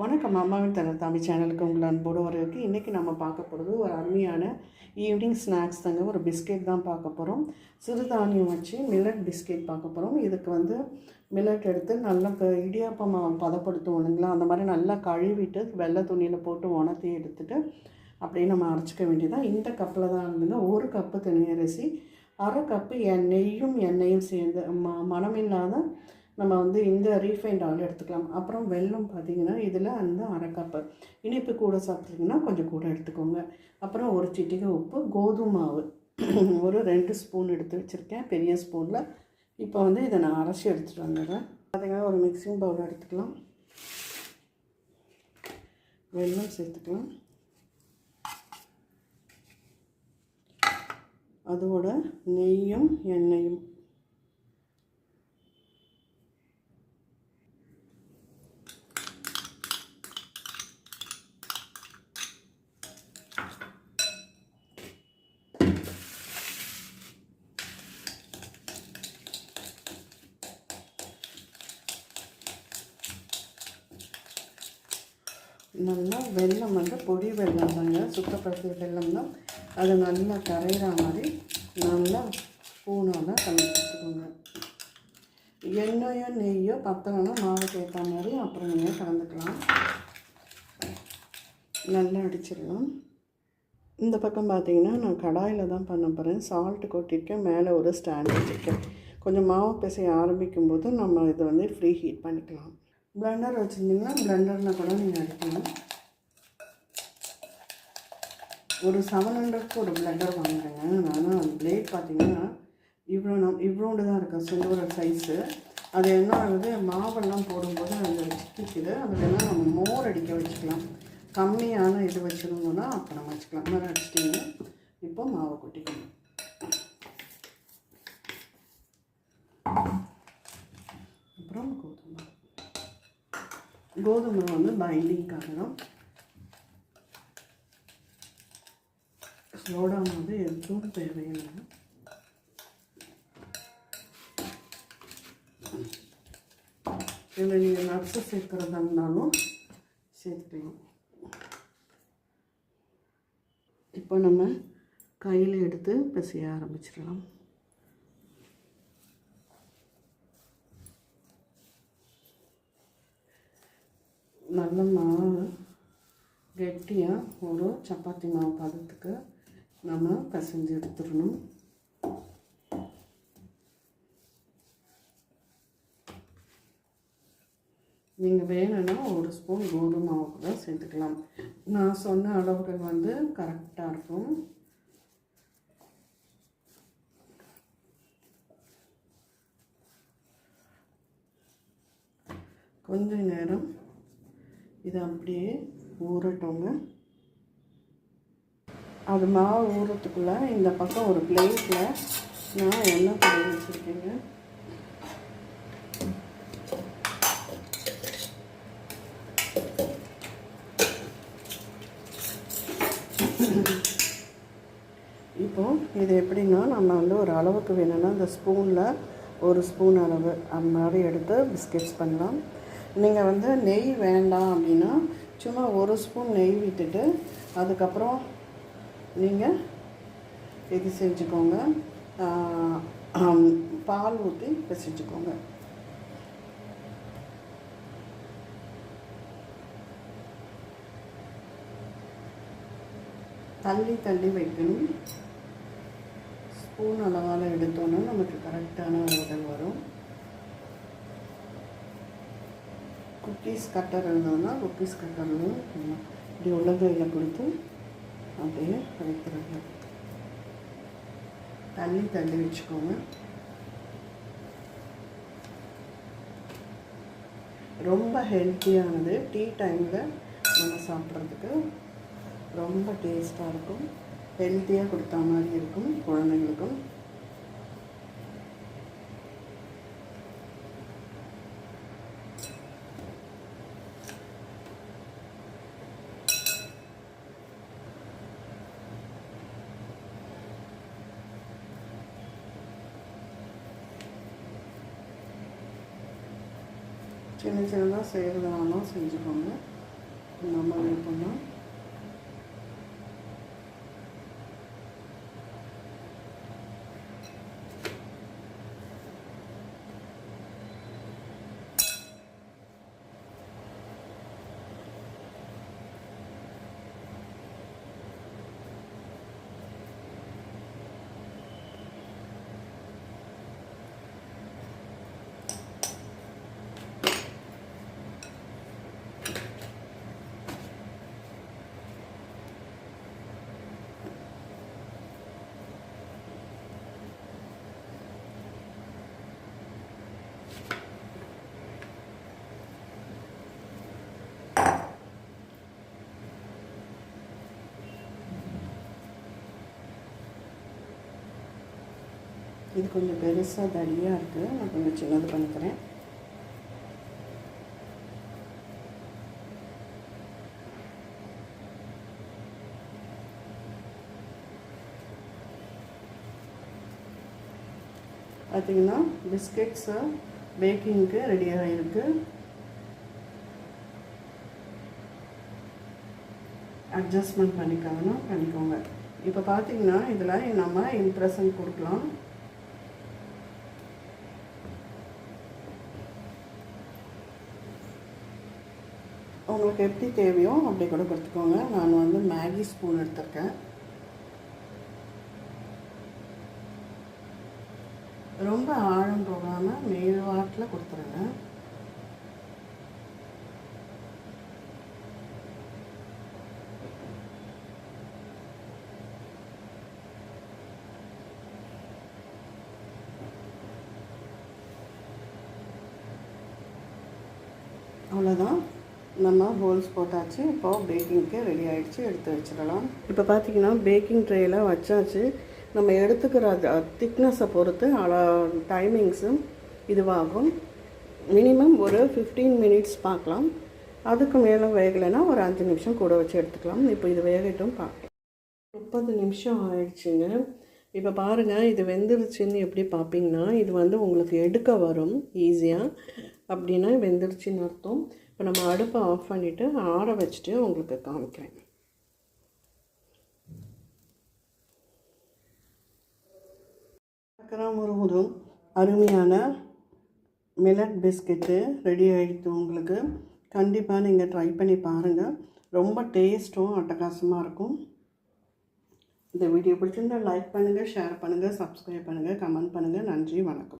வணக்கம் அம்மாவின் தனல் தமிழ் சேனலுக்கு உங்களை அன்போடு வரவேற்கு இன்றைக்கி நம்ம பார்க்க போகிறது ஒரு அருமையான ஈவினிங் ஸ்நாக்ஸ் தாங்க. ஒரு பிஸ்கெட் தான் பார்க்க போகிறோம். சிறுதானியம் வச்சு மில்லட் பிஸ்கெட் பார்க்க போகிறோம். இதுக்கு வந்து மில்லட் எடுத்து நல்லா இப்போ இடியாப்பம் மாவு பதப்படுத்துவோம் இல்லைங்களா? அந்த மாதிரி நல்லா கழுவிட்டு வெள்ளை துணியில் போட்டு உணர்த்தி எடுத்துட்டு அப்படியே நம்ம அரைச்சிக்க வேண்டியதான் இந்த கப்பில் தான் இருந்ததுன்னா ஒரு கப்பு திணையரிசி அரை கப்பு எண்ணெயும் எண்ணெயும் சேர்ந்து ம மணமில்லாத நம்ம வந்து இந்த ரீஃபைண்ட் ஆயில் எடுத்துக்கலாம். அப்புறம் வெல்லம் பார்த்தீங்கன்னா இதில் அந்த அரை கப்பு இனிப்பு கூட சாப்பிட்றீங்கன்னா கொஞ்சம் கூட எடுத்துக்கோங்க. அப்புறம் ஒரு சிட்டிகை உப்பு கோதுமை மாவு. ஒரு ரெண்டு ஸ்பூன் எடுத்து வச்சுருக்கேன் பெரிய ஸ்பூனில். இப்போ வந்து இதை நான் அரைச்சி எடுத்துகிட்டு வந்துடுறேன். பார்த்திங்கன்னா ஒரு மிக்சிங் பவுல் எடுத்துக்கலாம். வெல்லம் சேர்த்துக்கலாம். அதோட நெய்யும் எண்ணெயும். நல்லா வெள்ளம் வந்து பொடி வெள்ளம் தாங்க சுத்தப்படுத்திய வெள்ளம் தான். அது நல்லா கரையிற மாதிரி நல்லா ஸ்பூனால் கலந்துக்கோங்க எண்ணெயோ நெய்யோ பத்தலைன்னா மாவுக்கு ஏற்ற மாதிரி அப்புறம் நீங்கள் கலந்துக்கலாம். நல்லா அடிச்சிடலாம். இந்த பக்கம் பார்த்தீங்கன்னா நான் கடாயில் தான் பண்ண போகிறேன் சால்ட்டு கொட்டியிருக்கேன். மேலே ஒரு ஸ்டாண்ட் வச்சுருக்கேன். கொஞ்சம் மாவு பிசைய ஆரம்பிக்கும் போது நம்ம இதை வந்து ஃப்ரீ ஹீட் பண்ணிக்கலாம். பிளண்டர் வச்சுருந்தீங்கன்னா பிளெண்டரில் கூட நீங்கள் அடிக்கலாம். ஒரு செவன் ஹண்ட்ரட்க்கு ஒரு பிளண்டர் வாங்குறேங்க ஆனால் அந்த பிளேட் பார்த்தீங்கன்னா இவ்வளோ நம் இவ்வளோண்டு தான் இருக்கும் சில்வர் சைஸு அது என்ன ஆகுது? மாவெல்லாம் போடும்போது அதில் சிக்கிக்குது. என்ன நம்ம மோர் அடிக்க வச்சுக்கலாம். கம்மியான இது வச்சுருந்தோம்னா அப்போ நம்ம வச்சுக்கலாம். மாதிரி அடிச்சிட்டிங்கன்னா இப்போ மாவை கொட்டிக்கணும் அப்புறம் கோதுமை வந்து பைண்டிங்காக தான் சோடா வந்து எதுவும் தேவையில்லை. இதில் நீங்கள் நட்ஸு சேர்க்குறதா இருந்தாலும் சேர்த்துக்கலாம். இப்போ நம்ம கையில் எடுத்து பிசைய ஆரம்பிச்சிடலாம். நல்ல மாவு கெட்டியாக ஒரு சப்பாத்தி மாவு பதத்துக்கு நம்ம பிசைஞ்சு எடுத்துடணும். நீங்கள் வேணும்னா ஒரு ஸ்பூன் கோதுமை மாவு கூட சேர்த்துக்கலாம். நான் சொன்ன அளவுகள் வந்து கரெக்டாக இருக்கும். கொஞ்ச நேரம் இதை அப்படியே ஊறட்டோங்க. அது மாவு ஊறத்துக்குள்ளே இந்த பக்கம் ஒரு பிளேட்டில் நான் எண்ணெய் போட வச்சுருக்கேங்க. இப்போ இது எப்படின்னா நம்ம வந்து ஒரு அளவுக்கு வேணும்னா இந்த ஸ்பூனில் ஒரு ஸ்பூன் அளவு. அந்த மாதிரி எடுத்து பிஸ்கெட்ஸ் பண்ணலாம். நீங்கள் வந்து நெய் வேண்டாம் அப்படின்னா சும்மா ஒரு ஸ்பூன் நெய் விட்டுட்டு அதுக்கப்புறம் நீங்கள் இது செஞ்சுக்கோங்க. பால் ஊற்றி பிசைச்சுக்கோங்க தள்ளி தள்ளி வைக்கணும். ஸ்பூன் அளவால் எடுத்தோன்னா நமக்கு கரெக்டான உதவும் வரும் குக்கீஸ் கட்டர் இருந்ததுன்னா குக்கீஸ் கட்டர்லையும் இப்படி உள்ளங்கையில் கொடுத்து அப்படியே வைக்கிறது தள்ளி தள்ளி வச்சுக்கோங்க. ரொம்ப ஹெல்த்தியானது டீ டைமில் நம்ம சாப்பிட்றதுக்கு ரொம்ப டேஸ்ட்டாக இருக்கும். ஹெல்த்தியாக கொடுத்த மாதிரி இருக்கும் குழந்தைங்களுக்கும் சின்ன சின்னதாக செய்கிறதுனாலும் செஞ்சுக்கோங்க. நம்ம விருப்பம் இது கொஞ்சம் பெருசாக தடியாக இருக்குது நான் கொஞ்சம் சின்னது பண்ணிக்கிறேன். பார்த்தீங்கன்னா பிஸ்கெட்ஸு பேக்கிங்க்கு ரெடியாக இருக்குது அட்ஜஸ்ட்மெண்ட் பண்ணிக்கோங்கன்னா பண்ணிக்கோங்க. இப்போ பார்த்தீங்கன்னா இதில் நம்ம இம்ப்ரெஷன் கொடுக்கலாம். உங்களுக்கு எப்படி தேவையோ அப்படி கூட கொடுத்துக்கோங்க. நான் வந்து மேகி ஸ்பூன் எடுத்திருக்கேன். ரொம்ப ஆழம் போகாமல் மேல்வாட்டில் கொடுத்துருங்க. அவ்வளோதான் நம்ம ஹோல்ஸ் போட்டாச்சு. இப்போது பேக்கிங்க்கு ரெடி ஆகிடுச்சு எடுத்து வச்சிடலாம். இப்போ பார்த்தீங்கன்னா பேக்கிங் ட்ரேயில் வச்சாச்சு. நம்ம எடுத்துக்கிற திக்னஸை பொறுத்து அள டைமிங்ஸும் இதுவாகும். மினிமம் ஒரு ஃபிஃப்டீன் மினிட்ஸ் பார்க்கலாம். அதுக்கு மேலே வேகலைன்னா ஒரு அஞ்சு நிமிஷம் கூட வச்சு எடுத்துக்கலாம். இப்போ இது வேகட்டும் பார்க்கலாம். முப்பது நிமிஷம் ஆயிடுச்சுங்க. இப்போ பாருங்கள் இது வெந்துருச்சுன்னு எப்படி பார்ப்பீங்கன்னா இது வந்து உங்களுக்கு எடுக்க வரும் ஈஸியாக அப்படின்னா வெந்துருச்சின்னு அர்த்தம். இப்போ நம்ம அடுப்பை ஆஃப் பண்ணிவிட்டு ஆற வச்சுட்டு உங்களுக்கு காமிக்கிறேன். சக்கரா முருகுதும் அருமையான மில்லட் பிஸ்கெட்டு ரெடி ஆகிடுது உங்களுக்கு. கண்டிப்பாக நீங்கள் ட்ரை பண்ணி பாருங்கள் ரொம்ப டேஸ்ட்டும் அட்டகாசமாக இருக்கும். இந்த வீடியோ பிடிச்சிருந்தால் லைக் பண்ணுங்கள் ஷேர் பண்ணுங்கள் சப்ஸ்கிரைப் பண்ணுங்கள் கமெண்ட் பண்ணுங்கள் நன்றி வணக்கம்.